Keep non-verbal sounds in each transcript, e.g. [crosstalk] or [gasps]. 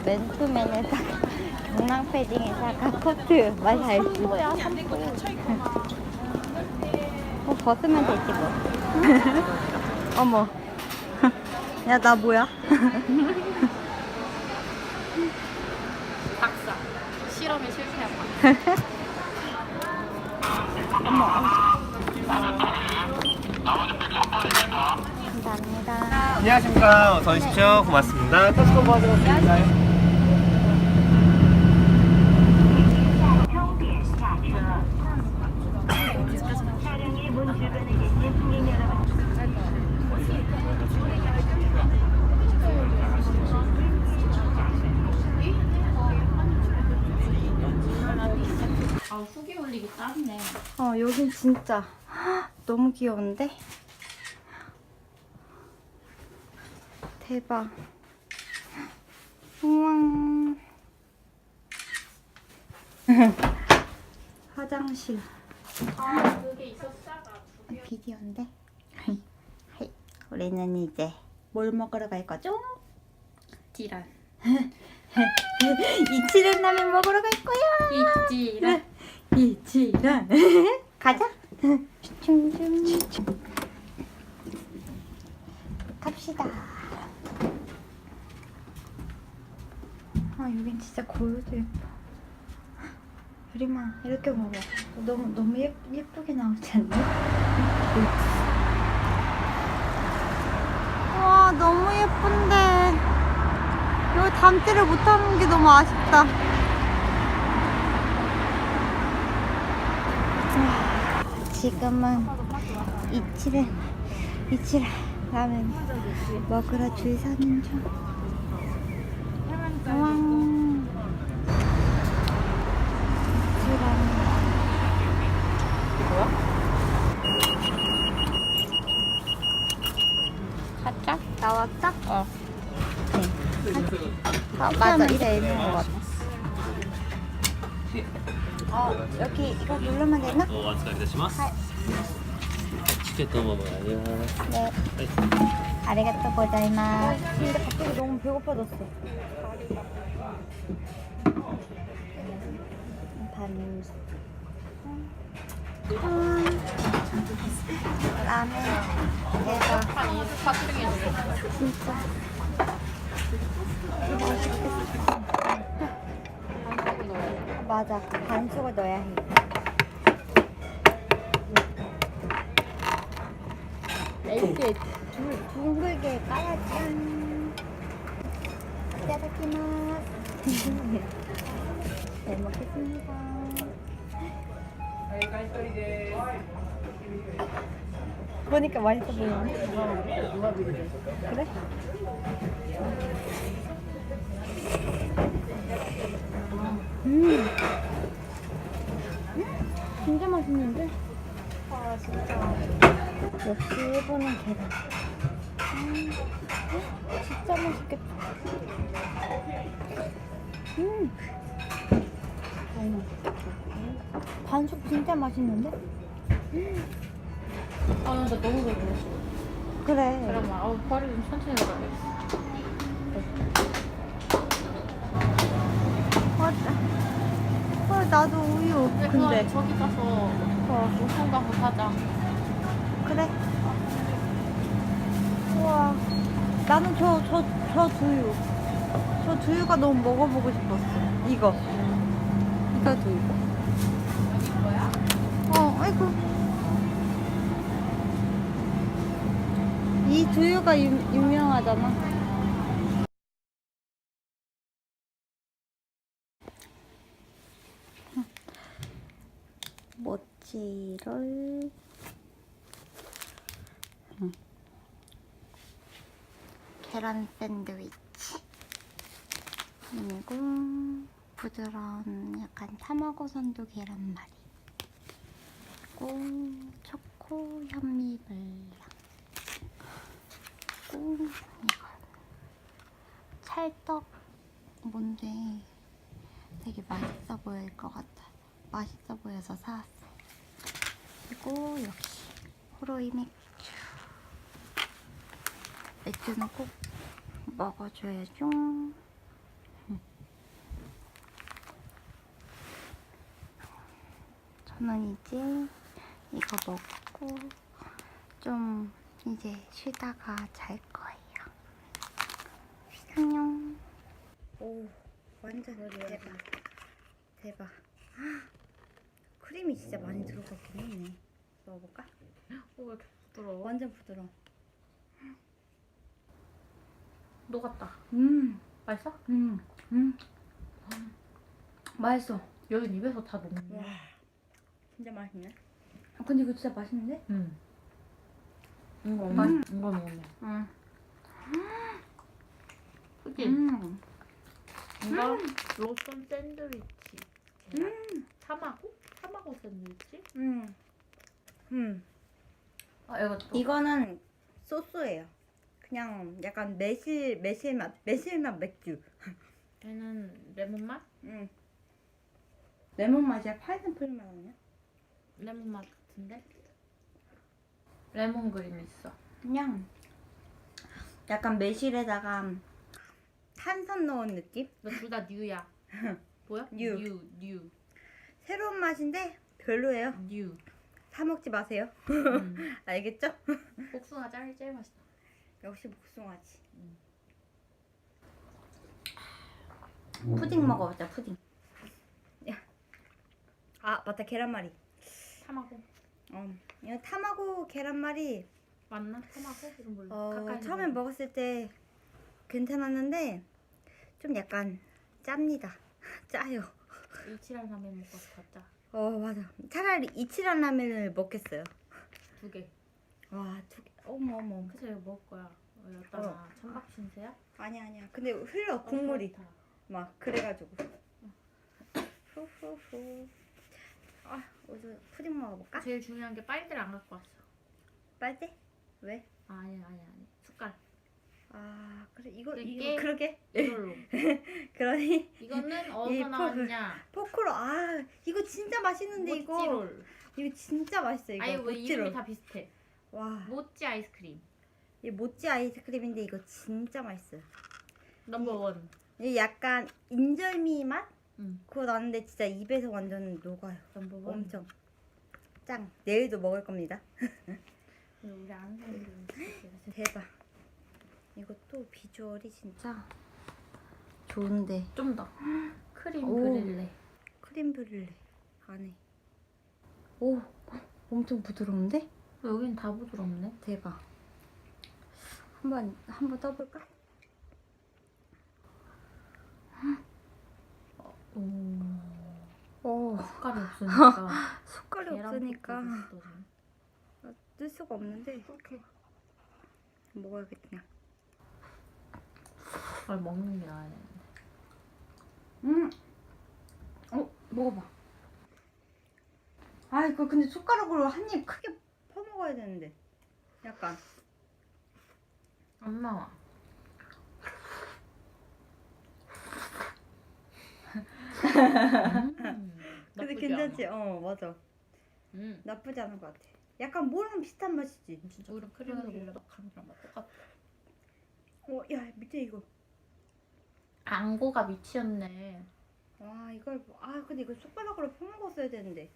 맨투맨에다가 [laughs] 경랑 패딩에다가 코트 맛이 알지? 뭐야 삼포 뭐 벗으면 되지 뭐. [laughs] 어머. [laughs] 야 나 뭐야? 박사 실험에 실패한 거 감사합니다. 안녕하십니까. 어서 오십시오. 고맙습니다. 터치고 봐드릴까요? 아 후기 올리기 땀이네 어 여긴 진짜 너무 귀여운데? 대박. 우와. [laughs] 화장실. 아 그게 있었다가 비디오인데? 우리는 이제 뭘 먹으러 갈 거죠? 디란 [laughs] 이치란 라면 먹으러 갈 거야. 있지란 이치란. [laughs] 가자. 춤춤. 갑시다. 아 여긴 진짜 고요도 예뻐. 유리마 이렇게 봐봐. 너무 너무 예, 예쁘게 나오지 않니? 와 너무 예쁜데 여기 담지를 못하는 게 너무 아쉽다. 지금은 이치를 이치를 라면 먹으러 줄 서는 중. 왕. 가짜? 나왔어? 어 아, 맞아 이래 있는 것 같아. 어, 여기 이거 눌러면 되 나? 어, 와츠카리다 시마 스. 치켓도 먹어야 돼 요. 네. 아리가또 고자이 마. 근데 갑자기 너무 배고파졌 어. 반. 음. 라 면. 대 박. 진 짜. 맛있겠 다. 맞아. 반숙을 넣어야 해. 이렇게 둥- 둥글게 까야지. 이따다키마스 [laughs] 잘 먹겠습니다. 보니까 맛있어 보이네 그래? 음. 음, 진짜 맛있는데? 아 진짜 역시 일본은 계란 음, 진짜 맛있겠다 음. 반숙 진짜 맛있는데? 아나 진짜 너무 배고팠어 그래 그러면 아우 발이 좀 천천히 가야겠어 나도 우유. 근데 근데 그거 저기 가서 어, 로션 가서 사자. 그래. 우와. 나는 저 저 저 두유. 저 두유가 너무 먹어보고 싶었어. 이거. 이거 두유. 어 아이고. 이 두유가 유, 유명하잖아 모찌를? 계란 샌드위치? 그리고 부드러운 약간 타마고 산도 계란말이. 그리고 초코 현미 블랑. 그리고 이거 찰떡 뭔데 되게 맛있어 보일 것 같아 맛있어 보여서 사왔어요. 그리고 역시 호로이 맥주. 맥주는 꼭 먹어줘야죠. [laughs] 저는 이제 이거 먹고 좀 이제 쉬다가 잘 거예요. 안녕. 오, 완전 대박. 대박. [laughs] 크림이 진짜 많이 들어갔긴 했네. 먹어볼까? [gasps] 오, 왜 이렇게 부드러워? 완전 부드러워. 녹았다. 음, 맛있어? 음, 음. 맛있어. 여긴 입에서 다 녹네. 와, 진짜 맛있네. 아, 근데 이거 진짜 맛있는데? 응. 이거 음. 맛, 이거 먹네. 응. 그치? 음. 이거 로션 샌드위치. 사마고? 사마고 샌드위치? 음. 음. 아, 이것도. 이거는 소스예요. 그냥 약간 매실 매실 맛 매실 맛 맥주. [laughs] 얘는 레몬 맛? 음. 레몬 맛이야? 파인애플 맛 아니야? 레몬 맛 같은데? 레몬 그림 있어. 그냥 약간 매실에다가 탄산 넣은 느낌? 너 둘 다 뉴야. [laughs] 보여? 뉴. 뉴, 뉴, 새로운 맛인데 별로예요. 뉴. 사 먹지 마세요. 음. [laughs] 알겠죠? 복숭아 짤 제일 맛있다. 역시 복숭아지. 푸딩 먹어보자 푸딩. 야. 아 맞다 계란말이. 타마고. 어, 이거 타마고 계란말이 맞나? 타마고? 이름 몰라. 어, 처음에. 먹었을 때 괜찮았는데 좀 약간 짭니다. [laughs] 짜요. 이치란 라면 먹고 싶었다. 어 맞아. 차라리 이치란 라면을 먹겠어요. 두 개. 와 두 개. 어머 어머. 그래서 이거 먹을 거야. 어, 여기다가 천박 신세야? 아니야 아니야. 근데 흘러 국물이 막 그래가지고. 후후후. 아 어제 푸딩 먹어볼까? 제일 중요한 게 빨대를 안 갖고 왔어. 빨대? 왜? 아, 아니 아니 아니. 아 그래 이거 이게- 이거 그러게. 이걸로. [laughs] 그러니 이거는 이 어디서 나왔냐? 포크로 아 이거 진짜 맛있는데 이거 모찌롤. 이거 진짜 맛있어 이거 아니 왜 이름이 다 비슷해? 와 모찌 아이스크림. 이 모찌 아이스크림인데 이거 진짜 맛있어 요 넘버 원. 이 약간 인절미 맛 응. 그거 나는데 진짜 입에서 완전 녹아요 넘버 원. 엄청 짱 내일도 먹을 겁니다 [laughs] 우리 아는 사람들 대박 이것도 비주얼이 진짜 좋은데 좀 더. 크림 오. 브릴레. 크림 브릴레 안에 오 엄청 부드러운데 여긴 다 부드럽네. 대박 한번 한번 떠볼까 오. 오 숟갈이 [laughs] 없으니까. 숟갈이 계란 없으니까 볶음도 있더니. 아, 뜰 수가 없는데. 먹어야겠다 그냥 아 먹는 게 나아야 되는데. 음. 어, 먹어봐. 아, 이거 근데 숟가락으로 한 입 크게 퍼먹어야 되는데. 약간. 안 나와. 음, [laughs] 근데 나쁘지 괜찮지? 않아. 어, 맞아. 음. 나쁘지 않은 것 같아. 약간 뭐랑 비슷한 맛이지? 진짜 오히려 크림 브릴레 떡하니랑 맛 똑같아. 어, 야, 밑에 이거. 앙고가 밑이었네. 와, 이걸, 뭐- 아, 근데 이거 숟가락으로 퍼먹었어야 되는데.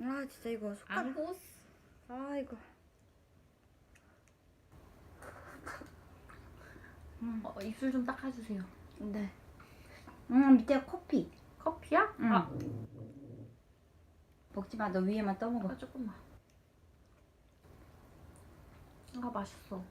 아, 진짜 이거 숟가락. 앙고스. 아, 이거. 어, 입술 좀 닦아주세요. 네. 음, 밑에 커피. 커피야? 응. 아, 먹지 마, 너 위에만 떠먹어. 아 조금만. 아 맛있어.